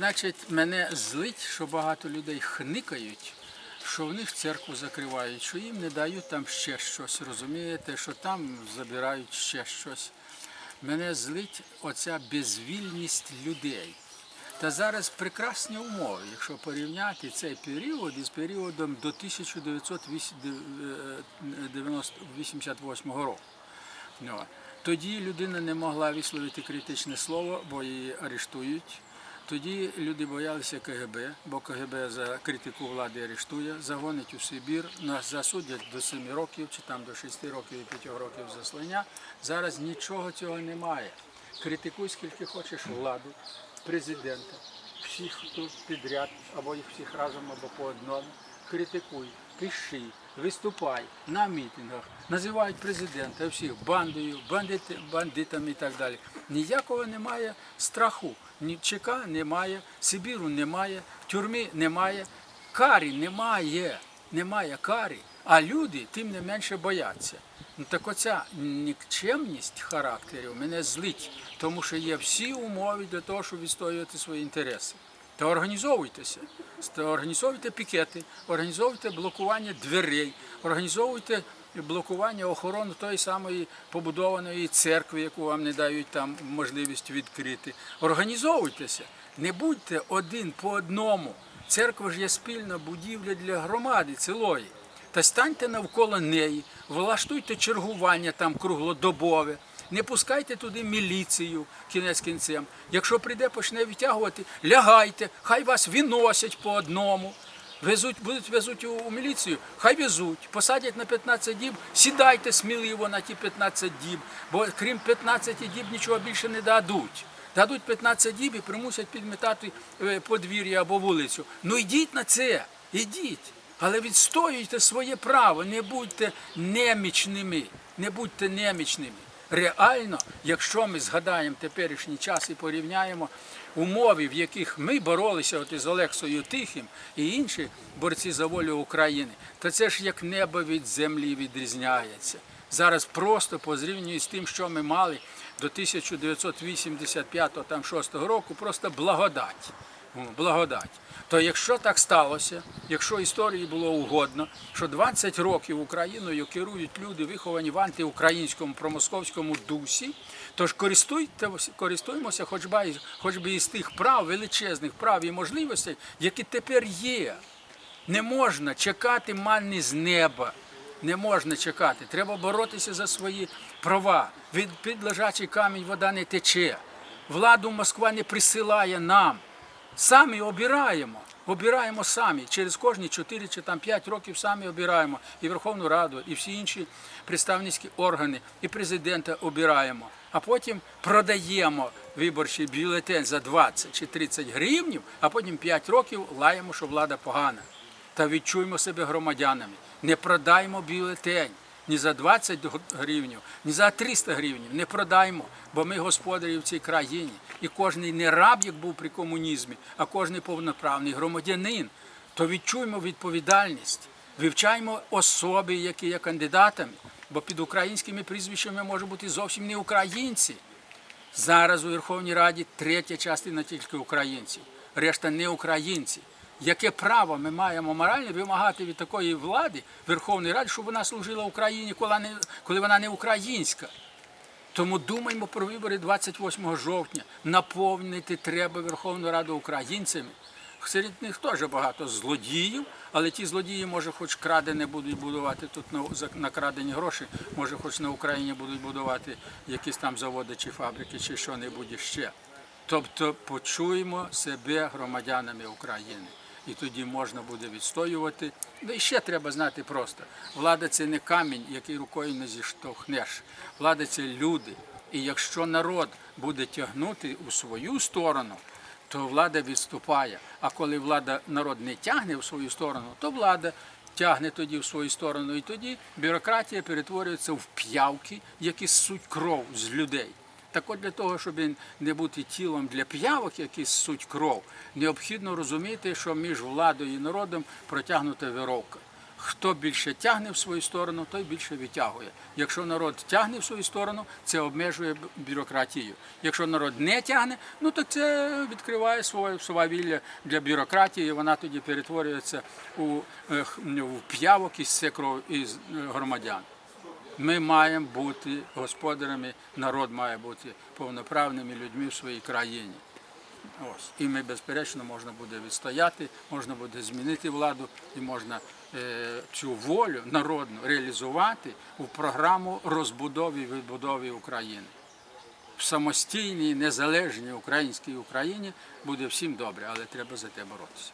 Значить, мене злить, що багато людей хникають, що в них церкву закривають, що їм не дають там ще щось, розумієте, що там забирають ще щось. Мене злить оця безвільність людей. Та зараз прекрасні умови, якщо порівняти цей період із періодом до 1988 року. Ну, Тоді людина не могла висловити критичне слово, бо її арештують. Тоді люди боялися КГБ, бо КГБ за критику влади арештує, загонить у Сибір, нас засудять до 7 років чи там до 6 років і 5 років заслання. Зараз нічого цього немає. Критикуй скільки хочеш владу, президента, всіх тут підряд, або їх всіх разом, або по одному. Критикуй, пиши, виступай на мітингах, називають президента всіх бандою, бандити, бандитами і так далі. Ніякого немає страху. Ні ЧК немає, Сибіру немає, тюрми немає, карі немає, немає карі, а люди тим не менше бояться. Ну так оця нікчемність характерів мене злить, тому що є всі умови для того, щоб відстоювати свої інтереси. Та організовуйтеся, організовуйте пікети, організовуйте блокування дверей, організовуйте блокування охорони тої самої побудованої церкви, яку вам не дають там можливість відкрити. Організовуйтеся, не будьте один по одному. Церква ж є спільна будівля для громади цілої. Та станьте навколо неї, влаштуйте чергування там круглодобове, не пускайте туди міліцію кінець кінцем. Якщо прийде, почне відтягувати, лягайте, хай вас виносять по одному. Везуть, будуть везуть у, міліцію, хай везуть, посадять на 15 діб, сідайте сміливо на ті 15 діб, бо крім 15 діб нічого більше не дадуть. Дадуть 15 діб і примусять підмітати е, подвір'я або вулицю. Ну йдіть на це, йдіть. Але відстоюйте своє право, не будьте немічними, не будьте немічними. Реально, якщо ми згадаємо теперішній час і порівняємо умови, в яких ми боролися от із Олексою Тихим і інші борці за волю України, то це ж як небо від землі відрізняється. Зараз просто по зрівнянню з тим, що ми мали до 1985-6 року, просто благодать. О, Благодать. То якщо так сталося, якщо історії було угодно, що 20 років Україною керують люди, виховані в антиукраїнському промосковському дусі, то ж користуємося хоч би, хоч би із тих прав, величезних прав і можливостей, які тепер є. Не можна чекати манни з неба. Не можна чекати. Треба боротися за свої права. Від під лежачий камінь вода не тече. Владу Москва не присилає нам. Самі обираємо. Обираємо самі. Через кожні 4 чи там 5 років самі обираємо. І Верховну Раду, і всі інші представницькі органи, і президента обираємо. А потім продаємо виборчий бюлетень за 20 чи 30 гривнів, а потім 5 років лаємо, що влада погана. Та відчуємо себе громадянами. Не продаймо бюлетень ні за 20 гривнів, ні за 300 гривнів. Не продаймо, бо ми господарі в цій країні. І кожний не раб, як був при комунізмі, а кожний повноправний громадянин. То відчуємо відповідальність, вивчаємо особи, які є кандидатами, бо під українськими прізвищами можуть бути зовсім не українці. Зараз у Верховній Раді третя частина тільки українців, решта не українці. Яке право ми маємо моральне вимагати від такої влади Верховної Ради, щоб вона служила Україні, коли вона не українська? Тому думаємо про вибори 28 жовтня. Наповнити треба Верховну Раду українцями. Серед них теж багато злодіїв, але ті злодії, може, хоч крадене будуть будувати тут на, за накрадені гроші, може, хоч на Україні будуть будувати якісь там заводи чи фабрики, чи що-небудь ще. Тобто почуємо себе громадянами України. І тоді можна буде відстоювати. І ще треба знати просто: влада це не камінь, який рукою не зіштовхнеш. Влада це люди. І якщо народ буде тягнути у свою сторону, то влада відступає. А коли влада народ не тягне в свою сторону, то влада тягне тоді в свою сторону. І тоді бюрократія перетворюється в п'явки, які ссуть кров з людей. Так от для того, щоб не бути тілом для п'явок, які ссуть кров, необхідно розуміти, що між владою і народом протягнута віровка. Хто більше тягне в свою сторону, той більше витягує. Якщо народ тягне в свою сторону, це обмежує бюрократію. Якщо народ не тягне, ну то це відкриває своє свавілля для бюрократії, вона тоді перетворюється у е, в п'явок із секров із е, громадян. Ми маємо бути господарями, народ має бути повноправними людьми в своїй країні. Ось. І ми, безперечно, можна буде відстояти, можна буде змінити владу і можна е, цю волю народну реалізувати у програму розбудови і відбудови України. В самостійній, незалежній українській Україні буде всім добре, але треба за те боротися.